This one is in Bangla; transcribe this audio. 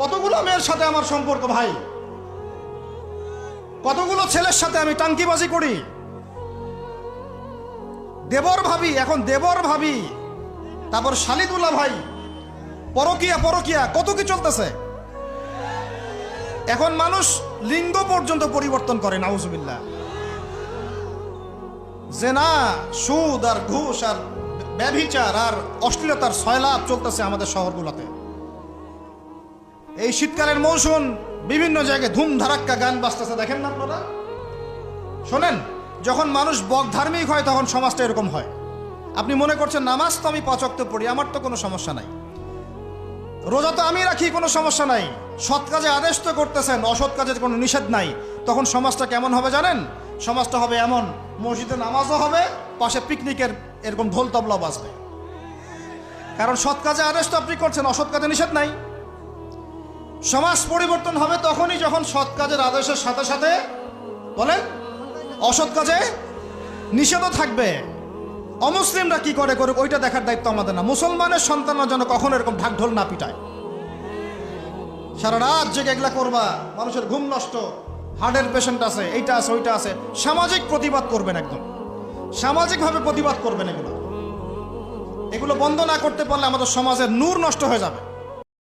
কতগুলো মেয়ের সাথে আমার সম্পর্ক ভাই? কতগুলো ছেলের সাথে আমি টাঙ্কিবাজি করি? দেবর ভাবি, এখন দেবর ভাবি। তারপর শালিদুল্লাহ ভাই, পরকিয়া পরকিয়া, কত কি চলতেছে? এখন মানুষ লিঙ্গ পর্যন্ত পরিবর্তন করে নাউজুবিল্লা যে না সুদ আর ঘুষ আর ব্যভিচার আর অশ্লীলতার সয়লাভ চলতেছে আমাদের শহরগুলোতে। এই শীতকালের মৌসুম বিভিন্ন জায়গায় ধুম ধারাক্কা গান বাজতেছে, দেখেন না আপনারা? শোনেন, যখন মানুষ বক ধার্মিক হয়, তখন সমাজটা এরকম হয়। আপনি মনে করছেন, নামাজ তো আমি পাচক পড়ি, আমার তো কোনো সমস্যা নাই। রোজা তো আমি রাখি, কোনো সমস্যা নাই। সৎ কাজে আদেশ তো করতেছেন, অসৎ কাজের কোনো নিষেধ নাই। তখন সমাজটা কেমন হবে জানেন? সমাজটা হবে এমন, মসজিদে নামাজও হবে, পাশে পিকনিকের এরকম ঢোল তবলা বাজবে। কারণ সৎ কাজে আদেশ তো আপনি করছেন, অসৎ কাজে নিষেধ নাই। সমাজ পরিবর্তন হবে তখনই যখন সৎ কাজের আদেশের সাথে সাথে, বলেন, অসৎ কাজে নিষেধও থাকবে। অমুসলিমরা কি করে করুক, ওইটা দেখার দায়িত্ব আমাদের না। মুসলমানের সন্তানরা যেন কখনো এরকম ঢাকঢোল না পিটায়। সারা রাত জেগে এগুলা করবা, মানুষের ঘুম নষ্ট, হার্টের পেশেন্ট আছে, এইটা আছে, ওইটা আছে। সামাজিক প্রতিবাদ করবেন একদম। সামাজিকভাবে প্রতিবাদ করবেন এগুলো। এগুলো বন্ধ না করতে পারলে আমাদের সমাজের নূর নষ্ট হয়ে যাবে।